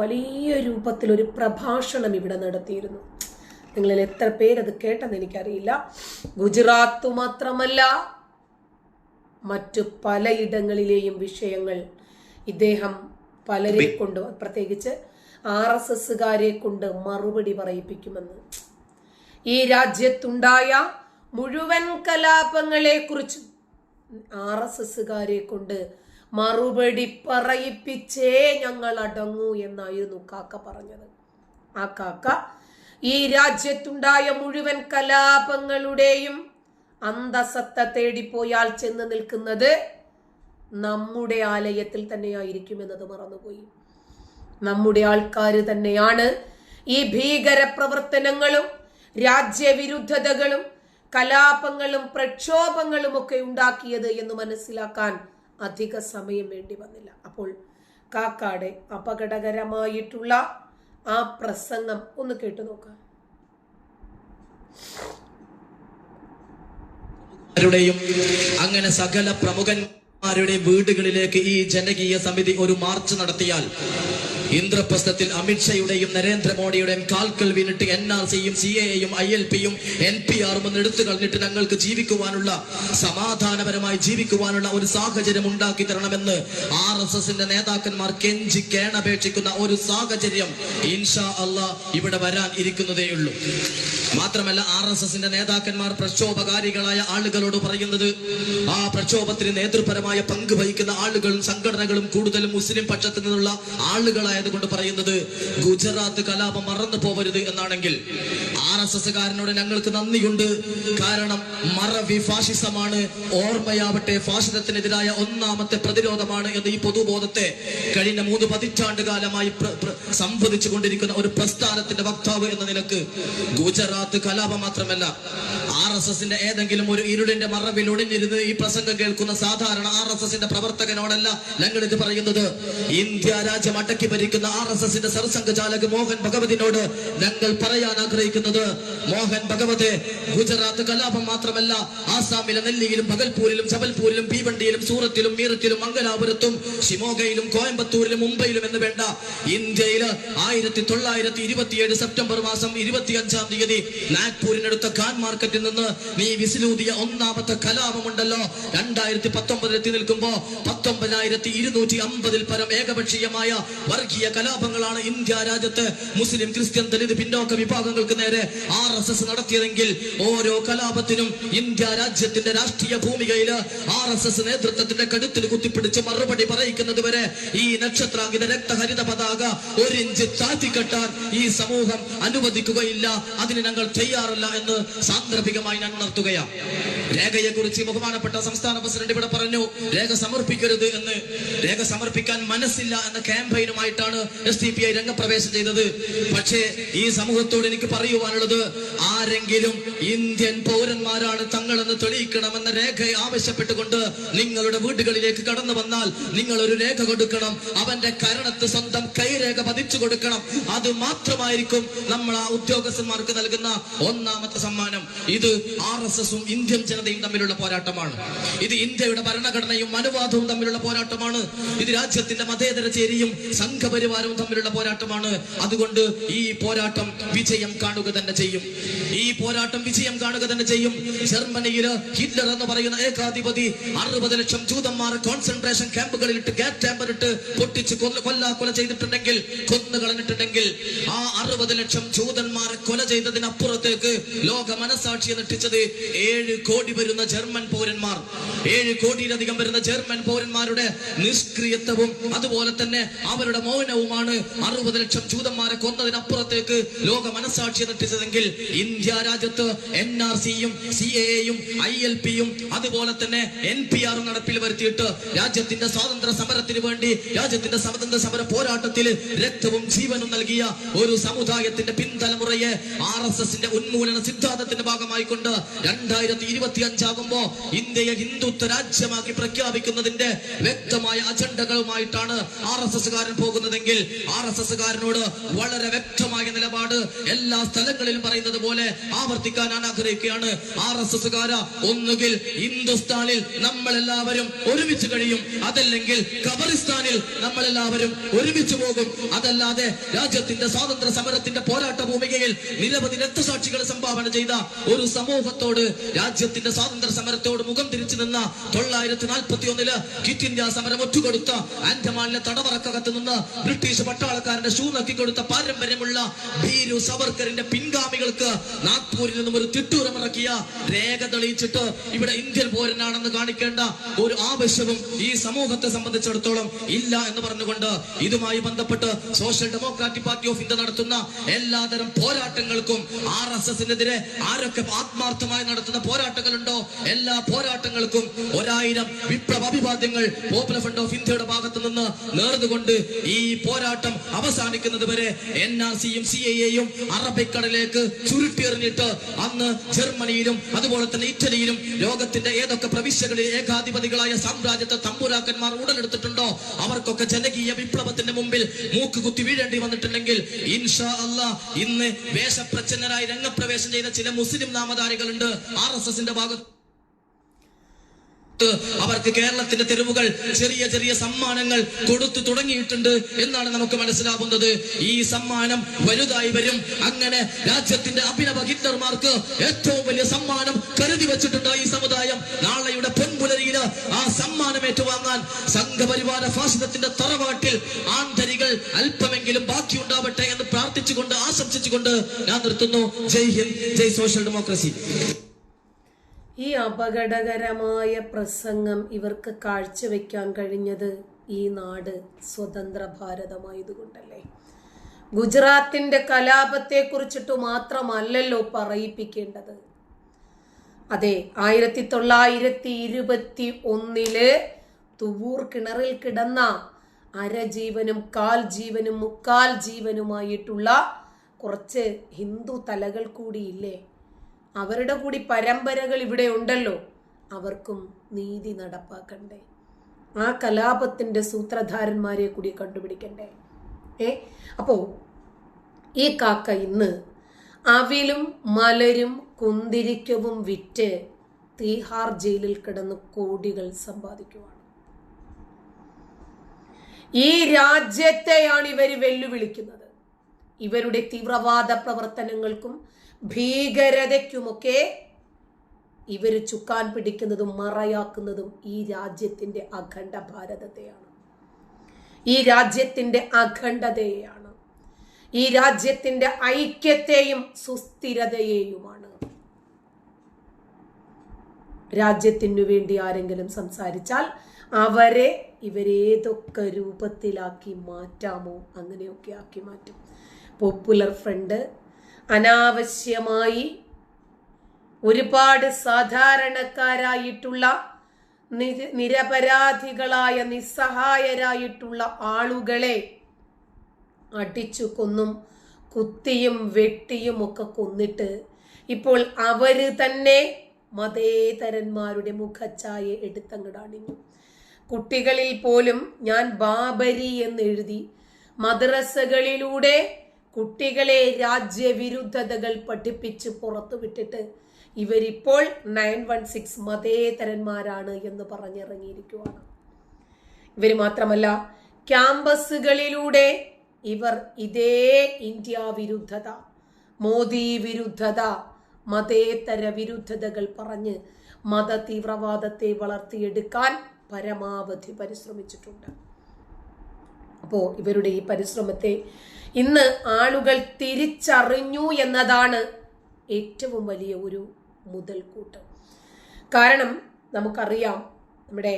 വലിയ രൂപത്തിൽ ഒരു പ്രഭാഷണം ഇവിടെ നടത്തിയിരുന്നു. നിങ്ങളിൽ എത്ര പേരത് കേട്ടെന്ന് എനിക്കറിയില്ല. ഗുജറാത്ത് മാത്രമല്ല മറ്റു പലയിടങ്ങളിലെയും വിഷയങ്ങൾ ഇദ്ദേഹം പലരെ കൊണ്ട് പ്രത്യേകിച്ച് ആർ എസ് എസ്സുകാരെ കൊണ്ട് മറുപടി പറയിപ്പിക്കുമെന്ന്. ഈ രാജ്യത്തുണ്ടായ മുഴുവൻ കലാപങ്ങളെ കുറിച്ചും ആർ എസ് എസ്സുകാരെ കൊണ്ട് മറുപടി പറയിപ്പിച്ചേ ഞങ്ങൾ അടങ്ങൂ എന്നായിരുന്നു കാക്ക പറഞ്ഞത്. ആ കാക്ക ഈ രാജ്യത്തുണ്ടായ മുഴുവൻ കലാപങ്ങളുടെയും അന്തസത്ത തേടിപ്പോയാൽ ചെന്ന് നിൽക്കുന്നത് നമ്മുടെ ആലയത്തിൽ തന്നെയായിരിക്കും തന്നെയായിരിക്കുമെന്നത് മറന്നുപോയി. നമ്മുടെ ആൾക്കാർ തന്നെയാണ് ഈ ഭീകര പ്രവർത്തനങ്ങളും രാജ്യവിരുദ്ധതകളും കലാപങ്ങളും പ്രക്ഷോഭങ്ങളും ഒക്കെ ഉണ്ടാക്കിയത് എന്ന് മനസ്സിലാക്കാൻ അധിക സമയം വേണ്ടി വന്നില്ല. അപ്പോൾ കാക്കാടെ അപകടകരമായിട്ടുള്ള ആ പ്രസംഗം ഒന്ന് കേട്ടു നോക്കാം. അങ്ങനെ സകല പ്രമുഖന്മാരുടെ വീടുകളിലേക്ക് ഈ ജനകീയ സമിതി ഒരു മാർച്ച് നടത്തിയാൽ ഇന്ദ്രപ്രസ്ഥത്തിൽ അമിത്ഷായുടെയും നരേന്ദ്രമോദിയുടെയും കാൽക്കൽ വീണിട്ട് എൻ ആർ സിയും സി എയും ഐ എൽ പിയും എൻ പി ആറും ഒന്ന് എടുത്തു കളഞ്ഞിട്ട് ഞങ്ങൾക്ക് ജീവിക്കുവാനുള്ള സമാധാനപരമായി ജീവിക്കുവാനുള്ള ഒരു സാഹചര്യം ഉണ്ടാക്കി തരണമെന്ന് ആർ എസ് എസിന്റെ നേതാക്കന്മാർ കെഞ്ചി കേണപേക്ഷിക്കുന്ന ഒരു സാഹചര്യം ഇൻഷാ അള്ളാ ഇവിടെ വരാൻ ഇരിക്കുന്നതേ ഉള്ളൂ. മാത്രമല്ല ആർ എസ് എസിന്റെ നേതാക്കന്മാർ പ്രക്ഷോഭകാരികളായ ആളുകളോട് പറയുന്നത് ആ പ്രക്ഷോഭത്തിന് നേതൃപരമായ പങ്ക് വഹിക്കുന്ന ആളുകളും സംഘടനകളും കൂടുതലും മുസ്ലിം പക്ഷത്തു നിന്നുള്ള ആളുകളായതുകൊണ്ട് പറയുന്നത് ഗുജറാത്ത് കലാപം മറന്നു പോവരുത് എന്നാണെങ്കിൽ ആർ എസ് എസ്സുകാരനോട് ഞങ്ങൾക്ക് നന്ദിയുണ്ട്. കാരണം മറവി ഫാഷിസമാണ് ഓർമ്മയാവട്ടെ ഫാഷിസത്തിനെതിരായ ഒന്നാമത്തെ പ്രതിരോധമാണ് എന്ന് ഈ പൊതുബോധത്തെ കഴിഞ്ഞ മൂന്ന് പതിറ്റാണ്ട് കാലമായി സംവദിച്ചു കൊണ്ടിരിക്കുന്ന ഒരു പ്രസ്ഥാനത്തിന്റെ വക്താവ് എന്ന നിലയ്ക്ക് ഗുജറാത്ത് കലാപം മാത്രമല്ല ആർ എസ് എസിന്റെ ഏതെങ്കിലും ഒരു ഇരുളിന്റെ മറവിൽ ഒളിഞ്ഞിരുന്ന് ഈ പ്രസംഗം കേൾക്കുന്ന സാധാരണ ആർ എസ് എസിന്റെ പ്രവർത്തകനോടല്ല ഞങ്ങൾ ഇത് പറയുന്നത്. ഇന്ത്യ രാജ്യം അടക്കി ഭരിക്കുന്ന ആർ എസ് എസിന്റെ സർസംഘചാലക് മോഹൻ ഭഗവതിനോട് ഞങ്ങൾ പറയാൻ ആഗ്രഹിക്കുന്നത് മോഹൻ ഭഗവതെ ഗുജറാത്ത് കലാപം മാത്രമല്ല ആസാമിലെ നെല്ലിയിലും ഭഗൽപൂരിലും ജബൽപൂരിലും ഭീവണ്ടിയിലും സൂറത്തിലും മീറത്തിലും മംഗലാപുരത്തും ഷിമോഗയിലും കോയമ്പത്തൂരിലും മുംബൈയിലും എന്ന് വേണ്ട ഇന്ത്യയിൽ ആയിരത്തി തൊള്ളായിരത്തി ഇരുപത്തിയേഴ് സെപ്റ്റംബർ മാസം ഇരുപത്തിയഞ്ചാം തീയതി നാഗ്പൂരിനടുത്ത ഖാൻ മാർക്കറ്റിൽ നിന്ന് നീ വിസിലൂതിയ ഒന്നാമത്തെ കലാപമുണ്ടല്ലോ. രണ്ടായിരത്തി പത്തൊമ്പതിലെത്തി നിൽക്കുമ്പോ പത്തൊമ്പതിനായിരത്തി ഇരുന്നൂറ്റി അമ്പതിൽ പരം ഏകപക്ഷീയമായ വർഗീയ കലാപങ്ങളാണ് ഇന്ത്യ രാജ്യത്ത് മുസ്ലിം ക്രിസ്ത്യൻ ദലിത് പിന്നോക്ക വിഭാഗങ്ങൾക്ക് നേരെ ആർ എസ് എസ് നടത്തിയതെങ്കിൽ ഓരോ കലാപത്തിനും ഇന്ത്യ രാജ്യത്തിന്റെ രാഷ്ട്രീയ ഭൂമികയിൽ ആർ എസ് എസ് നേതൃത്വത്തിന്റെ കഴുത്തിൽ കുത്തിപ്പിടിച്ച് മറുപടി പറയിക്കുന്നത് വരെ ഈ നക്ഷത്രാങ്കിത രക്തഹരിത പതാക ഒരിഞ്ച് താത്തിക്കെട്ടാൻ ഈ സമൂഹം അനുവദിക്കുകയില്ല. അതിന് ഞങ്ങൾ തയ്യാറല്ല എന്ന് സാന്ദർഭികമായി ഞാൻ ഉണർത്തുകയാണ്. രേഖയെ കുറിച്ച് ബഹുമാനപ്പെട്ട സംസ്ഥാന പ്രസിഡന്റ് ഇവിടെ പറഞ്ഞു രേഖ സമർപ്പിക്കരുത് എന്ന്. രേഖ സമർപ്പിക്കാൻ മനസ്സില്ല എന്ന ക്യാമ്പയിനുമായിട്ടാണ് എസ് ഡി പി ഐ രംഗപ്രവേശം ചെയ്തത്. പക്ഷേ ഈ സമൂഹത്തോട് എനിക്ക് പറയുവാനുള്ളത് ആരെങ്കിലും ഇന്ത്യൻ പൗരന്മാരാണ് തങ്ങളെന്ന് തെളിയിക്കണമെന്ന രേഖ ആവശ്യപ്പെട്ടുകൊണ്ട് നിങ്ങളുടെ വീടുകളിലേക്ക് കടന്നു വന്നാൽ നിങ്ങൾ ഒരു രേഖ കൊടുക്കണം. അവന്റെ കരണത്ത് സ്വന്തം കൈരേഖ പതിച്ചു കൊടുക്കണം. അത് മാത്രമായിരിക്കും നമ്മൾ ആ ഉദ്യോഗസ്ഥന്മാർക്ക് നൽകുന്ന ഒന്നാമത്തെ സമ്മാനം. ഇത് ആർ എസ് എസും ഇന്ത്യൻ ജനതയും തമ്മിലുള്ള പോരാട്ടമാണ്. ഇത് ഇന്ത്യയുടെ ഭരണഘടനയും അനുവാദവും തമ്മിലുള്ള പോരാട്ടമാണ്. ഇത് രാജ്യത്തിന്റെ മതേതര ചേരിയും സംഘപരിവാരവും തമ്മിലുള്ള പോരാട്ടമാണ്. അതുകൊണ്ട് ഈ പോരാട്ടം വിജയം കാണുക തന്നെ ചെയ്യും. ഈ പോരാട്ടം വിജയം കാണുക തന്നെ ചെയ്യും. ജർമ്മനിയിൽ ഹിറ്റ്ലർ എന്ന് പറയുന്ന ഏകാധിപതി അറുപത് ലക്ഷം ജൂതന്മാർ കോൺസെൻട്രേഷൻ ക്യാമ്പുകളിൽ ഇട്ട് ഗ്യാസ് ചാമ്പർ ഇട്ട് പൊട്ടിച്ച് കൊല്ലാ കൊല ചെയ്തിട്ടുണ്ടെങ്കിൽ കൊന്നു കളഞ്ഞിട്ടുണ്ടെങ്കിൽ ആ അറുപത് ലക്ഷം ജൂതന്മാരെ കൊല ചെയ്തതിനപ്പുറത്തേക്ക് ലോക മനസാക്ഷിയെ നെട്ടിച്ചത് ഏഴ് കോടി വരുന്ന ജർമ്മൻ പൗരന്മാർ ഏഴ് കോടിയിലധികം വരുന്ന ജർമ്മൻ പൗരന്മാരുടെ നിഷ്ക്രിയത്വവും അതുപോലെ തന്നെ അവരുടെ മൗനവുമാണ് അറുപത് ലക്ഷം ജൂതന്മാരെ കൊന്നതിനപ്പുറത്തേക്ക് ലോക മനസാക്ഷി നെട്ടിച്ചതെങ്കിൽ ഇന്ത്യ രാജ്യത്ത് എൻ ആർ സിയും സി എയും ഐ എൽ പിയും അതുപോലെ തന്നെ എൻ പി ആറും നടപ്പിൽ വരുത്തിയിട്ട് രാജ്യത്തിന്റെ സ്വാതന്ത്ര്യ സമരത്തിന് വേണ്ടി രാജ്യത്തിന്റെ സ്വാതന്ത്ര്യ സമര പോരാട്ടത്തിൽ രക്തവും ജീവനും നൽകിയ ഒരു സമുദായത്തിന്റെ പിൻതലമുറയെ ആർ എസ് എസിന്റെ ഉന്മൂലന സിദ്ധാന്തത്തിന്റെ ഭാഗമായിക്കൊണ്ട് രണ്ടായിരത്തി ഇരുപത്തി അഞ്ചാകുമ്പോ ഇന്ത്യയെ ഹിന്ദുത്വ രാജ്യമാക്കി പ്രഖ്യാപിക്കുന്നതിന്റെ വ്യക്തമായ അജണ്ടകളുമായിട്ടാണ് ആർ എസ് എസ്സുകാരൻ പോകുന്നതെങ്കിൽ ആർ എസ് എസ്സുകാരനോട് വളരെ വ്യക്തമായ നിലപാട് എല്ലാ സ്ഥലങ്ങളിലും പറയുന്നത് പോലെ ആവർത്തിക്കാൻ ഞാൻ ആഗ്രഹിക്കുകയാണ്. ആർ എസ് എസ്സുകാര ഒന്നുകിൽ ഹിന്ദുസ്ഥാനിൽ നമ്മൾ എല്ലാവരും ഒരുമിച്ച് കഴിയും അതല്ലെങ്കിൽ ഖബറിസ്ഥാനിൽ നമ്മൾ എല്ലാവരും ഒരുമിച്ച് പോകും. അതല്ലാതെ രാജ്യത്തിന്റെ സ്വാതന്ത്ര്യ സമരത്തിന്റെ പോരാട്ട ഭൂമികയിൽ നിരവധി രക്തസാക്ഷികൾ സംഭാവന ചെയ്ത ഒരു സമൂഹത്തോട് രാജ്യത്തിന്റെ സ്വാതന്ത്ര്യ സമരത്തോട് മുഖം തിരിച്ചു നിന്ന തൊള്ളായിരത്തി നാൽപ്പത്തി ഒന്നിൽ ക്വിറ്റ് ഇന്ത്യ സമരം ഒറ്റുകൊടുത്ത ആൻഡമാനിലെ തടവറക്കകത്ത് നിന്ന് ബ്രിട്ടീഷ് പട്ടാളക്കാരന്റെ ഷൂ നക്കി കൊടുത്ത പാരമ്പര്യമുള്ള ഭീരു സവർക്കറിന്റെ പിൻഗാമികൾക്ക് നാഗ്പൂരിൽ നിന്നും ഒരു തിട്ടൂരമിറക്കിയ രേഖ തെളിയിച്ചിട്ട് ഇവിടെ ഇന്ത്യൻ പൗരനാണെന്ന് കാണിക്കേണ്ട ഒരു ആവശ്യവും ഈ സമൂഹത്തെ സംബന്ധിച്ചിടത്തോളം ഇല്ല എന്ന് പറഞ്ഞുകൊണ്ട് ഇതുമായി ബന്ധപ്പെട്ട് social democratic party of India നടത്തുന്ന എല്ലാതരം പോരാട്ടങ്ങൾക്കും ആർ എസ് എസിനെതിരെ ആരൊക്കെ ആത്മാർത്ഥമായി നടത്തുന്ന പോരാട്ടങ്ങളുണ്ടോ എല്ലാ പോരാട്ടങ്ങൾക്കും ഒരായിരം വിപ്ലവ അഭിവാദ്യങ്ങൾ പോപ്പുലർ ഫ്രണ്ട് ഓഫ് ഇന്ത്യയുടെ ഭാഗത്തു നിന്ന് നേർന്നുകൊണ്ട് ഈ പോരാട്ടം അവസാനിക്കുന്നത് വരെ എൻ ആർ സിയും സി എയും അറബിക്കടലിലേക്ക് ചുരുട്ടിയെറിഞ്ഞിട്ട് അന്ന് ജർമ്മനിയിലും അതുപോലെ തന്നെ ഇറ്റലിയിലും ലോകത്തിന്റെ ഏതൊക്കെ പ്രവിശ്യകളിൽ ഏകാധിപതികളായ സാമ്രാജ്യത്തെ തമ്പുരാക്കന്മാർ ഉടലെടുത്തിട്ടുണ്ടോ? അവർക്കൊക്കെ ജനകീയ വിപ്ലവത്തിന്റെ മുമ്പിൽ മൂക്ക് കുത്തി വീഴേണ്ടി വന്നിട്ടുണ്ടെങ്കിൽ ഇൻഷാ അല്ലാ ഇന്ന് വേഷപ്രച്ഛന്നരായി രംഗപ്രവേശം ചെയ്ത ചില മുസ്ലിം നാമധാരികളുണ്ട്. ആർ എസ് എസിന്റെ ഭാഗത്ത് അവർക്ക് കേരളത്തിന്റെ തെരുവുകൾ ചെറിയ ചെറിയ സമ്മാനങ്ങൾ കൊടുത്തു തുടങ്ങിയിട്ടുണ്ട് എന്നാണ് നമുക്ക് മനസ്സിലാവുന്നത്. ഈ സമ്മാനം വലുതായി വരും. അങ്ങനെ രാജ്യത്തിന്റെ അഭിനവ ഹിറ്റ്ലർമാർക്ക് ഏറ്റവും വലിയ സമ്മാനം കരുതി വെച്ചിട്ടുണ്ട് ഈ സമുദായം. നാളെയുടെ പൊൻപുലരിയിൽ ആ സമ്മാനം ഏറ്റുവാങ്ങാൻ സംഘപരിവാര ഫാസിതത്തിന്റെ തറവാട്ടിൽ ആന്തരികൾ അല്പമെങ്കിലും ബാക്കിയുണ്ടാവട്ടെ എന്ന് പ്രാർത്ഥിച്ചുകൊണ്ട് ആശംസിച്ചുകൊണ്ട് ഞാൻ നിർത്തുന്നു. Jai Hind Jai social democracy. ഈ അപകടകരമായ പ്രസംഗം ഇവർക്ക് കാഴ്ചവെക്കാൻ കഴിഞ്ഞത് ഈ നാട് സ്വതന്ത്ര ഭാരതമായതുകൊണ്ടല്ലേ? ഗുജറാത്തിന്റെ കലാപത്തെ കുറിച്ചിട്ട് മാത്രമല്ലല്ലോ പറയിപ്പിക്കേണ്ടത്. അതെ ആയിരത്തി തൊള്ളായിരത്തി ഇരുപത്തി ഒന്നിൽ തുവൂർ കിണറിൽ കിടന്ന അരജീവനും കാൽ ജീവനും മുക്കാൽ ജീവനുമായിട്ടുള്ള കുറച്ച് ഹിന്ദു തലകൾ കൂടിയില്ലേ? അവരുടെ കൂടി പരമ്പരകൾ ഇവിടെ ഉണ്ടല്ലോ. അവർക്കും നീതി നടപ്പാക്കണ്ടേ. ആ കലാപത്തിന്റെ സൂത്രധാരന്മാരെ കൂടി കണ്ടുപിടിക്കണ്ടേ. ഏ അപ്പോൾ ഈ കാക്ക ഇന്ന് അവിലും മലരും കുന്തിരിക്കവും വിറ്റ് തീഹാർ ജയിലിൽ കിടന്ന് കോടികൾ സമ്പാദിക്കുവാണ്. ഈ രാജ്യത്തെയാണ് ഇവർ വെല്ലുവിളിക്കുന്നത്. ഇവരുടെ തീവ്രവാദ പ്രവർത്തനങ്ങൾക്കും ഭീകരതയ്ക്കുമൊക്കെ ഇവർ ചുക്കാൻ പിടിക്കുന്നതും മറയാക്കുന്നതും ഈ രാജ്യത്തിന്റെ അഖണ്ഡ ഭാരതത്തെയാണ്. ഈ രാജ്യത്തിന്റെ അഖണ്ഡതയെയാണ്. ഈ രാജ്യത്തിന്റെ ഐക്യത്തെയും സുസ്ഥിരതയെയുമാണ്. രാജ്യത്തിനു വേണ്ടി ആരെങ്കിലും സംസാരിച്ചാൽ അവരെ ഇവരേതൊക്കെ രൂപത്തിലാക്കി മാറ്റാമോ അങ്ങനെയൊക്കെ ആക്കി മാറ്റും. പോപ്പുലർ ഫ്രണ്ട് അനാവശ്യമായി ഒരുപാട് സാധാരണക്കാരായിട്ടുള്ള നിരപരാധികളായ നിസ്സഹായരായിട്ടുള്ള ആളുകളെ അടിച്ചു കൊന്നും കുത്തിയും വെട്ടിയും ഒക്കെ കൊന്നിട്ട് ഇപ്പോൾ അവർ തന്നെ മതേതരന്മാരുടെ മുഖച്ഛായ എടുത്തങ്ങടാണിഞ്ഞു കുട്ടികളിൽ പോലും ഞാൻ ബാബരി എന്ന് എഴുതി മദ്രസകളിലൂടെ കുട്ടികളെ രാജ്യവിരുദ്ധതകൾ പഠിപ്പിച്ച് പുറത്തു വിട്ടിട്ട് ഇവരിപ്പോൾ നയൻ വൺ സിക്സ് മതേതരന്മാരാണ് എന്ന് പറഞ്ഞിറങ്ങിയിരിക്കുവാണ്. ഇവർ മാത്രമല്ല ക്യാമ്പസുകളിലൂടെ ഇവർ ഇതേ ഇന്ത്യ വിരുദ്ധത മോദി വിരുദ്ധത മതേതര വിരുദ്ധതകൾ പറഞ്ഞ് മത തീവ്രവാദത്തെ വളർത്തിയെടുക്കാൻ പരമാവധി പരിശ്രമിച്ചിട്ടുണ്ട്. അപ്പോൾ ഇവരുടെ ഈ പരിശ്രമത്തെ ഇന്ന് ആളുകൾ തിരിച്ചറിഞ്ഞു എന്നതാണ് ഏറ്റവും വലിയ ഒരു മുതൽക്കൂട്ട്. കാരണം നമുക്കറിയാം നമ്മുടെ